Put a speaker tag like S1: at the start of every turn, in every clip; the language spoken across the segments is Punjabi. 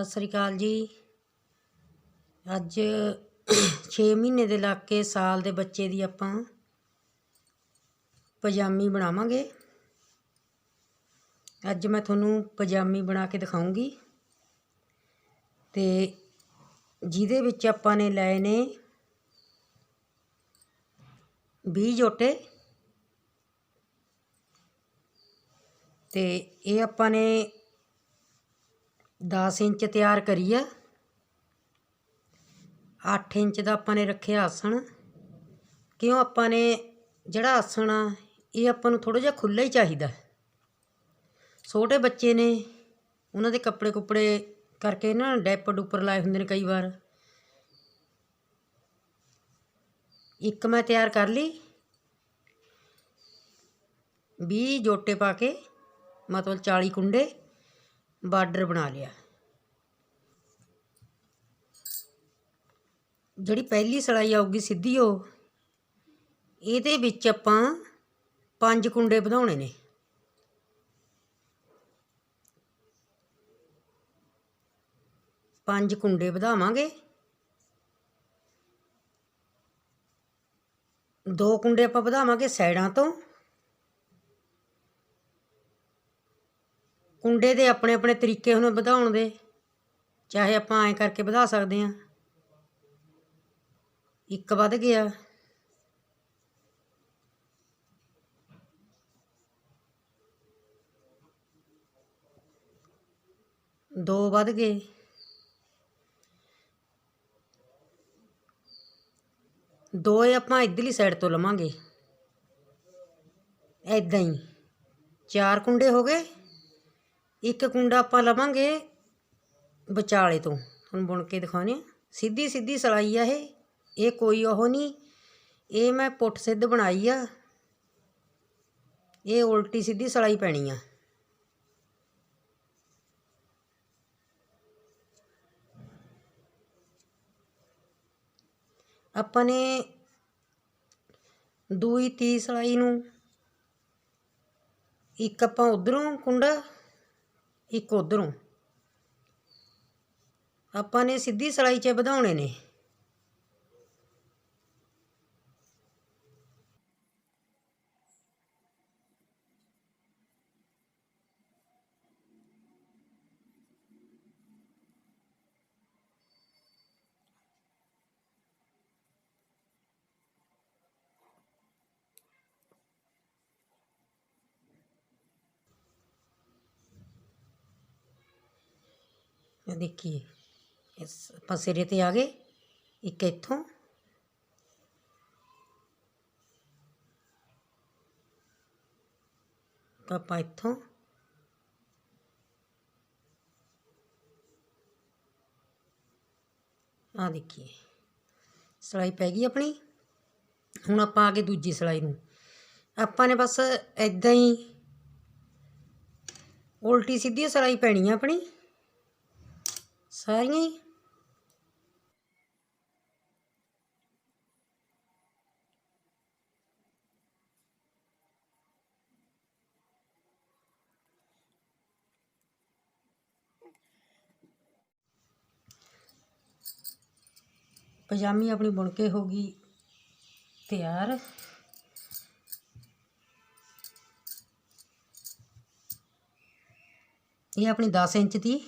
S1: ਸਤਿ ਸ੍ਰੀ ਅਕਾਲ ਜੀ। ਅੱਜ 6 ਮਹੀਨੇ ਦੇ ਲੱਗ ਕੇ ਸਾਲ ਦੇ ਬੱਚੇ ਦੀ ਆਪਾਂ ਪਜਾਮੀ ਬਣਾਵਾਂਗੇ। ਅੱਜ ਮੈਂ ਤੁਹਾਨੂੰ ਪਜਾਮੀ ਬਣਾ ਕੇ ਦਿਖਾਉਂਗੀ ਤੇ ਜਿਹਦੇ ਵਿੱਚ ਆਪਾਂ ਨੇ ਲਏ ਨੇ 20 ਜੋਟੇ ਤੇ ਇਹ ਆਪਾਂ ਨੇ 10 ਇੰਚ ਤਿਆਰ ਕਰੀ ਆ 8 ਇੰਚ ਦਾ ਆਪਾਂ ਨੇ ਰੱਖਿਆ ਆਸਣ। ਕਿਉਂ ਆਪਾਂ ਨੇ ਜਿਹੜਾ ਆਸਣ ਆ, ਇਹ ਆਪਾਂ ਨੂੰ ਥੋੜਾ ਜਿਹਾ ਖੁੱਲ੍ਹਾ ਹੀ ਚਾਹੀਦਾ ਛੋਟੇ ਬੱਚੇ ਨੇ, ਉਹਨਾਂ ਦੇ ਕੱਪੜੇ ਕੁੱਪੜੇ ਕਰਕੇ ਨਾ ਡੈਪ ਡੁੱਪਰ ਲਾਏ ਹੁੰਦੇ ਨੇ ਕਈ ਵਾਰ। ਇੱਕ ਮੈਂ ਤਿਆਰ ਕਰ ਲਈ। 20 ਜੋਟੇ ਪਾ ਕੇ, ਮਤਲਬ 40 ਕੁੰਡੇ। ਬਾਰਡਰ ਬਣਾ ਲਿਆ। ਜਿਹੜੀ ਪਹਿਲੀ ਸਲਾਈ ਆਊਗੀ ਸਿੱਧੀ ਉਹ। ਇਹਦੇ ਵਿੱਚ ਆਪਾਂ ਪੰਜ ਕੁੰਡੇ ਵਧਾਉਣੇ ਨੇ। ਪੰਜ ਕੁੰਡੇ ਵਧਾਵਾਂਗੇ। ਦੋ ਕੁੰਡੇ ਆਪਾਂ ਵਧਾਵਾਂਗੇ ਸਾਈਡਾਂ ਤੋਂ। ਕੁੰਡੇ ਦੇ ਆਪਣੇ ਆਪਣੇ ਤਰੀਕੇ ਹੁਣ ਵਧਾਉਣ ਦੇ। ਚਾਹੇ ਆਪਾਂ ਐਂ ਕਰਕੇ ਵਧਾ ਸਕਦੇ ਹਾਂ। ਇੱਕ ਵੱਧ ਗਿਆ। ਦੋ ਵੱਧ ਗਏ। ਦੋ ਆਪਾਂ ਇਧਰਲੀ ਸਾਈਡ ਤੋਂ ਲਵਾਂਗੇ। ਐਦਾਂ ਹੀ। ਚਾਰ ਕੁੰਡੇ ਹੋ ਗਏ। ਇੱਕ ਕੁੰਡਾ ਆਪਾਂ ਲਵਾਂਗੇ ਵਿਚਾਲੇ ਤੋਂ। ਤੁਹਾਨੂੰ ਬੁਣ ਕੇ ਦਿਖਾਉਣੇ ਆ ਸਿੱਧੀ ਸਿੱਧੀ ਸਲਾਈ ਆ ਇਹ। ਇਹ ਕੋਈ ਉਹ ਨਹੀਂ। ਇਹ ਮੈਂ ਪੁੱਠ ਸਿੱਧ ਬਣਾਈ ਆ। ਇਹ ਉਲਟੀ ਸਿੱਧੀ ਸਲਾਈ ਪੈਣੀ ਆ। ਆਪਾਂ ਨੇ ਦੂਈ ਤੀ ਸਲਾਈ ਨੂੰ ਇੱਕ ਆਪਾਂ ਉਧਰੋਂ ਕੁੰਡਾ ਇੱਕ ਉਧਰੋਂ। ਆਪਾਂ ਨੇ ਸਿੱਧੀ ਸਲਾਈ 'ਚ ਵਧਾਉਣੇ ਨੇ। ਇਹ ਦੇਖੀਏ। ਇਸ ਆਪਾਂ ਸਿਰੇ ਤੇ ਆ ਗਏ। ਇੱਕ ਇੱਥੋਂ। ਇੱਕ ਆਪਾਂ ਇੱਥੋਂ। ਆ ਦੇਖੀਏ। ਸਲਾਈ ਪੈ ਗਈ ਆਪਣੀ। ਹੁਣ ਆਪਾਂ ਆ ਗਏ ਦੂਜੀ ਸਲਾਈ ਨੂੰ। ਆਪਾਂ ਨੇ ਬਸ ਐਦਾਂ ਹੀ ਉਲਟੀ ਸਿੱਧੀ ਸਲਾਈ ਪੈਣੀ ਆ ਆਪਣੀ। ਸਾਰੀਆਂ ਹੀ ਪਜਾਮੀ ਆਪਣੀ ਬੁਣ ਕੇ ਹੋ ਗਈ ਤਿਆਰ ਇਹ ਆਪਣੀ 10 ਇੰਚ ਦੀ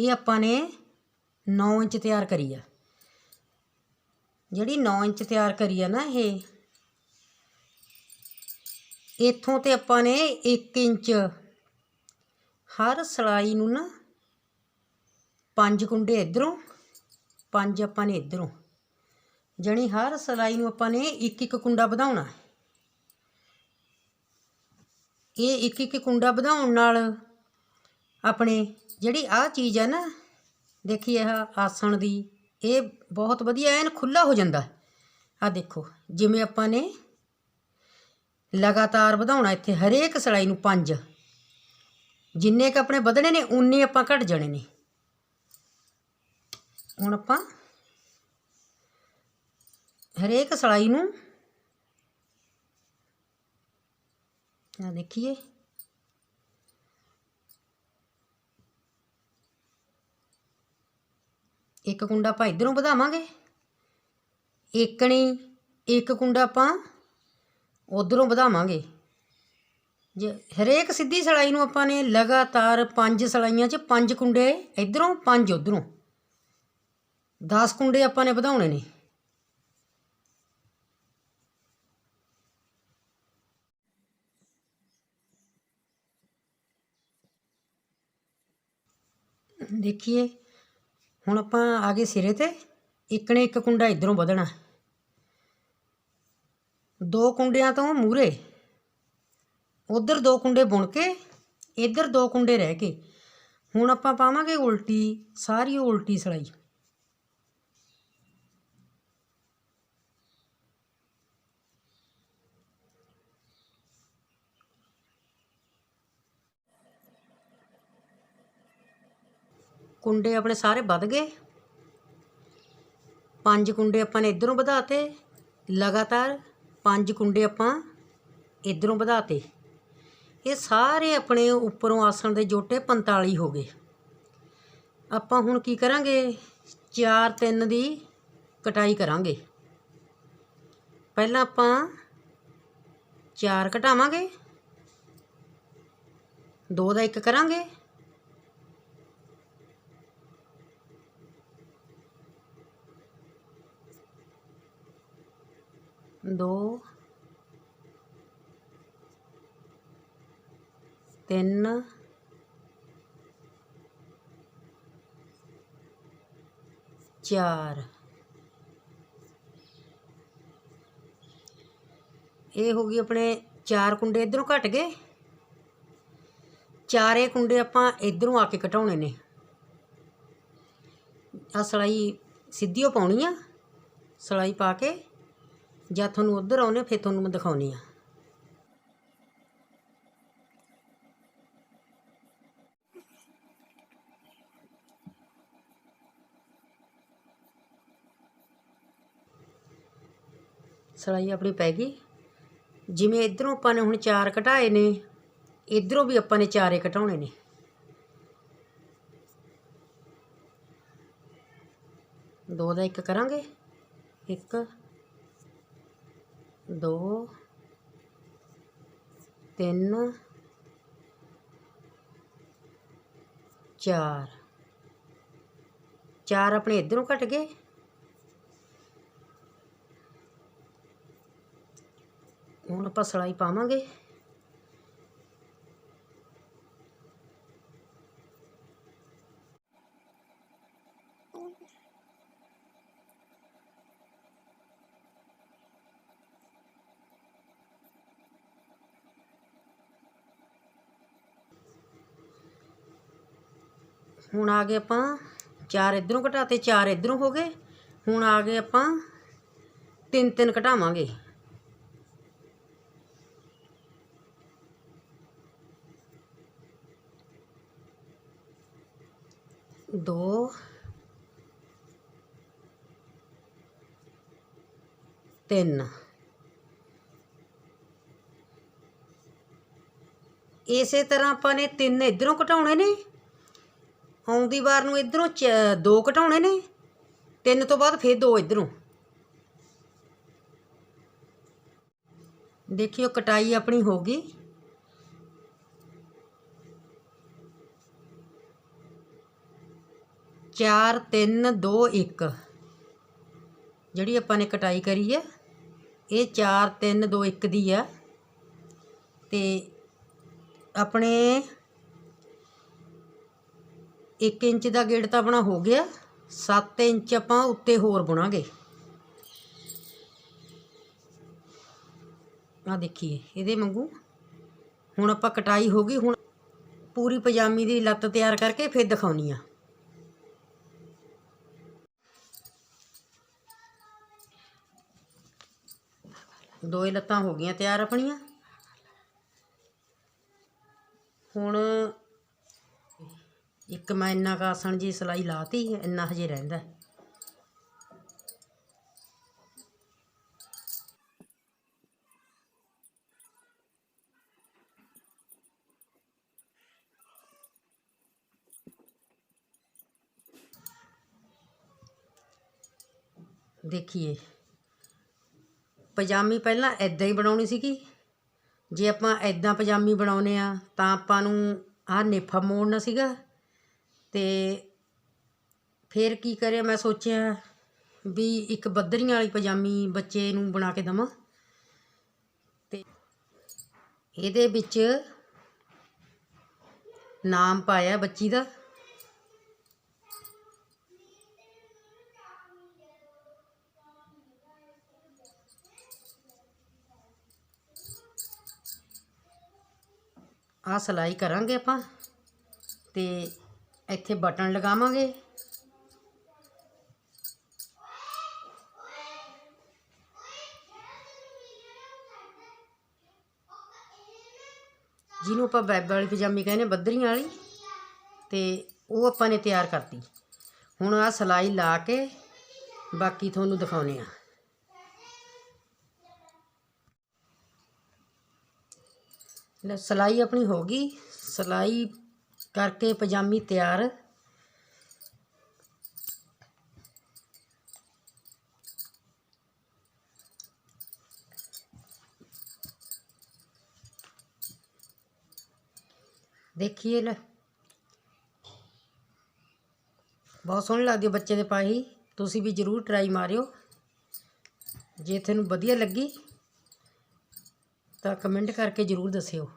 S1: ਇਹ ਆਪਾਂ ਨੇ 9 ਇੰਚ ਤਿਆਰ ਕਰੀ ਆ। ਜਿਹੜੀ 9 ਇੰਚ ਤਿਆਰ ਕਰੀ ਆ ਨਾ ਇਹ, ਇੱਥੋਂ ਤੇ ਆਪਾਂ ਨੇ 1 ਇੰਚ ਹਰ ਸਲਾਈ ਨੂੰ ਨਾ ਪੰਜ ਕੁੰਡੇ ਇਧਰੋਂ, ਪੰਜ ਆਪਾਂ ਨੇ ਇਧਰੋਂ। ਜਣੀ ਹਰ ਸਲਾਈ ਨੂੰ ਆਪਾਂ ਨੇ ਇੱਕ ਇੱਕ ਕੁੰਡਾ ਵਧਾਉਣਾ। ਇਹ ਇੱਕ ਇੱਕ ਕੁੰਡਾ ਵਧਾਉਣ ਨਾਲ ਆਪਣੇ ਜਿਹੜੀ ਆਹ ਚੀਜ਼ ਹੈ ਨਾ, ਦੇਖੀ ਇਹ ਆਸਣ ਦੀ, ਇਹ ਬਹੁਤ ਵਧੀਆ, ਐਨ ਖੁੱਲਾ ਹੋ ਜਾਂਦਾ। ਆ ਦੇਖੋ, ਜਿਵੇਂ ਆਪਾਂ ਨੇ ਲਗਾਤਾਰ ਵਧਾਉਣਾ ਇੱਥੇ, ਹਰੇਕ ਸਲਾਈ ਨੂੰ ਪੰਜ। ਜਿੰਨੇ ਕ ਆਪਣੇ ਵਧਣੇ ਨੇ ਉਨੇ ਆਪਾਂ ਘਟ ਜਾਣੇ ਨੇ। ਹੁਣ ਆਪਾਂ ਹਰੇਕ ਸਲਾਈ ਨੂੰ ਆ ਦੇਖੀਏ। ਇੱਕ ਕੁੰਡਾ ਆਪਾਂ ਇਧਰੋਂ ਵਧਾਵਾਂਗੇ। ਏਕਣੀ ਇੱਕ ਕੁੰਡਾ ਆਪਾਂ ਉਧਰੋਂ ਵਧਾਵਾਂਗੇ। ਜੇ ਹਰੇਕ ਸਿੱਧੀ ਸਲਾਈ ਨੂੰ ਆਪਾਂ ਨੇ ਲਗਾਤਾਰ ਪੰਜ ਸਲਾਈਆਂ 'ਚ ਪੰਜ ਕੁੰਡੇ ਇਧਰੋਂ, ਪੰਜ ਉਧਰੋਂ। 10 ਕੁੰਡੇ ਆਪਾਂ ਨੇ ਵਧਾਉਣੇ ਨੇ। ਦੇਖੀਏ। ਹੁਣ ਆਪਾਂ ਆ ਗਏ ਸਿਰੇ ਤੇ। ਇੱਕ ਨੇ ਇੱਕ ਕੁੰਡਾ ਇਧਰੋਂ ਵਧਣਾ। ਦੋ ਕੁੰਡਿਆਂ ਤੋਂ ਮੂਰੇ ਉਧਰ ਦੋ ਕੁੰਡੇ ਬੁਣ ਕੇ, ਇੱਧਰ ਦੋ ਕੁੰਡੇ ਰਹਿ ਕੇ। ਹੁਣ ਆਪਾਂ ਪਾਵਾਂਗੇ ਉਲਟੀ, ਸਾਰੀ ਉਲਟੀ ਸਲਾਈ। ਕੁੰਡੇ ਆਪਣੇ ਸਾਰੇ ਵੱਧ ਗਏ। ਪੰਜ ਕੁੰਡੇ ਆਪਾਂ ਨੇ ਇਧਰੋਂ ਵਧਾਤੇ। ਲਗਾਤਾਰ ਪੰਜ ਕੁੰਡੇ ਆਪਾਂ ਇਧਰੋਂ ਵਧਾਤੇ। ਇਹ ਸਾਰੇ ਆਪਣੇ ਉੱਪਰੋਂ ਆਸਣ ਦੇ ਜੋਟੇ 45 ਹੋ ਗਏ। ਆਪਾਂ ਹੁਣ ਕੀ ਕਰਾਂਗੇ? 4 3 ਦੀ ਕਟਾਈ ਕਰਾਂਗੇ। ਪਹਿਲਾਂ ਆਪਾਂ 4 ਘਟਾਵਾਂਗੇ 2 ਦਾ 1 ਕਰਾਂਗੇ। ਦੋ, ਤਿੰਨ, ਚਾਰ। ਇਹ ਹੋ ਗਈ ਆਪਣੇ ਚਾਰ ਕੁੰਡੇ ਇਧਰੋਂ ਘਟ ਗਏ। ਚਾਰੇ ਕੁੰਡੇ ਆਪਾਂ ਇਧਰੋਂ ਆ ਕੇ ਘਟਾਉਣੇ ਨੇ। ਆ ਸਲਾਈ ਸਿੱਧੀ ਓ ਪਾਉਣੀ ਆ। ਸਲਾਈ ਪਾ ਕੇ ਜਾਂ ਤੁਹਾਨੂੰ ਉਧਰ ਆਉਨੇ ਫਿਰ ਤੁਹਾਨੂੰ ਮੈਂ ਦਿਖਾਉਣੀ ਆ। ਸਲਾਈ ਆਪਣੀ ਪੈ ਗਈ। ਜਿਵੇਂ ਇਧਰੋਂ ਆਪਾਂ ਨੇ ਹੁਣ ਚਾਰ ਘਟਾਏ ਨੇ, ਇਧਰੋਂ ਵੀ ਆਪਾਂ ਨੇ ਚਾਰੇ ਘਟਾਉਣੇ ਨੇ। ਦੋ ਦਾ ਇੱਕ ਕਰਾਂਗੇ। ਇੱਕ ਦੋ ਤਿੰਨ ਚਾਰ। ਚਾਰ ਆਪਣੇ ਇਧਰੋਂ ਘਟ ਗਏ? ਹੁਣ ਆਪਾਂ ਸਲਾਈ ਪਾਵਾਂਗੇ। ਹੁਣ ਆ ਗਏ ਆਪਾਂ ਚਾਰ ਇਧਰੋਂ ਘਟਾਤੇ, ਚਾਰ ਇਧਰੋਂ ਹੋ ਗਏ। ਹੁਣ ਆ ਗਏ ਆਪਾਂ ਤਿੰਨ ਤਿੰਨ ਘਟਾਵਾਂਗੇ। ਦੋ, ਤਿੰਨ। ਇਸੇ ਤਰ੍ਹਾਂ ਆਪਾਂ ਨੇ ਤਿੰਨ ਇਧਰੋਂ ਘਟਾਉਣੇ ਨੇ। ਆਉਂਦੀ ਵਾਰ ਨੂੰ ਇਧਰੋਂ ਦੋ ਘਟਾਉਣੇ ਨੇ, ਤਿੰਨ ਤੋਂ ਬਾਅਦ ਫਿਰ ਦੋ ਇਧਰੋਂ। ਦੇਖਿਓ, ਕਟਾਈ ਆਪਣੀ ਹੋ ਗਈ। ਚਾਰ, ਤਿੰਨ, ਦੋ, ਇੱਕ। ਜਿਹੜੀ ਆਪਾਂ ਨੇ ਕਟਾਈ ਕਰੀ ਹੈ ਇਹ 4 3 2 1 ਦੀ ਆ। ਤੇ ਆਪਣੇ 1 ਇੰਚ ਦਾ ਗੇੜ ਤਾਂ ਆਪਣਾ ਹੋ ਗਿਆ 7 ਇੰਚ ਆਪਾਂ ਉੱਤੇ ਹੋਰ ਬੁਣਾਂਗੇ। ਆ ਦੇਖੀਏ, ਇਹਦੇ ਵਾਂਗੂ। ਹੁਣ ਆਪਾਂ ਕਟਾਈ ਹੋ ਗਈ, ਹੁਣ ਪੂਰੀ ਪਜਾਮੀ ਦੀ ਲੱਤ ਤਿਆਰ ਕਰਕੇ ਫਿਰ ਦਿਖਾਉਣੀ ਆ। ਦੋ ਲੱਤਾਂ ਹੋ ਗਈਆਂ ਤਿਆਰ ਆਪਣੀਆਂ ਹੁਣ ਇੱਕ ਮੈਂ ਇੰਨਾ ਕੁ ਆਸਣ ਜੀ ਸਿਲਾਈ ਲਾਤੀ, ਇੰਨਾ ਹਜੇ ਰਹਿੰਦਾ। ਦੇਖੀਏ, ਪਜਾਮੀ ਪਹਿਲਾਂ ਐਦਾਂ ਹੀ ਬਣਾਉਣੀ ਸੀਗੀ। ਜੇ ਆਪਾਂ ਐਦਾਂ ਪਜਾਮੀ ਬਣਾਉਨੇ ਆ ਤਾਂ ਆਪਾਂ ਨੂੰ ਆਹ ਨੇਫਾ ਮੋੜਨਾ ਸੀਗਾ। ਅਤੇ ਫਿਰ ਕੀ ਕਰਿਆ, ਮੈਂ ਸੋਚਿਆ ਵੀ ਇੱਕ ਬੱਦਰੀਆਂ ਵਾਲੀ ਪਜਾਮੀ ਬੱਚੇ ਨੂੰ ਬਣਾ ਕੇ ਦੇਵਾਂ। ਅਤੇ ਇਹਦੇ ਵਿੱਚ ਨਾਮ ਪਾਇਆ ਬੱਚੀ ਦਾ। ਆ ਸਿਲਾਈ ਕਰਾਂਗੇ ਆਪਾਂ ਤੇ ਇੱਥੇ ਬਟਨ ਲਗਾਵਾਂਗੇ। ਜਿਹਨੂੰ ਆਪਾਂ ਬੈਬ ਵਾਲੀ ਪਜਾਮੀ ਕਹਿੰਦੇ ਬੱਦਰੀਆਂ ਵਾਲੀ, ਤੇ ਉਹ ਆਪਾਂ ਨੇ ਤਿਆਰ ਕਰਤੀ। ਹੁਣ ਆ ਸਿਲਾਈ ਲਾ ਕੇ ਬਾਕੀ ਤੁਹਾਨੂੰ ਦਿਖਾਉਨੇ ਆ ਲੈ, ਸਿਲਾਈ ਆਪਣੀ ਹੋ ਗਈ। ਸਿਲਾਈ ਕਰਕੇ ਪਜਾਮੀ ਤਿਆਰ। ਦੇਖੀਏ ਲੈ। ਬਹੁਤ ਸੋਹਣੀ ਲੱਗਦੀ ਹੈ ਬੱਚੇ ਦੇ ਪਾਈ। ਤੁਸੀਂ ਵੀ ਜ਼ਰੂਰ ਟਰਾਈ ਮਾਰਿਓ। ਜੇ ਤੁਹਾਨੂੰ ਵਧੀਆ ਲੱਗੀ ਤਾਂ ਕਮੈਂਟ ਕਰਕੇ ਜ਼ਰੂਰ ਦੱਸਿਓ।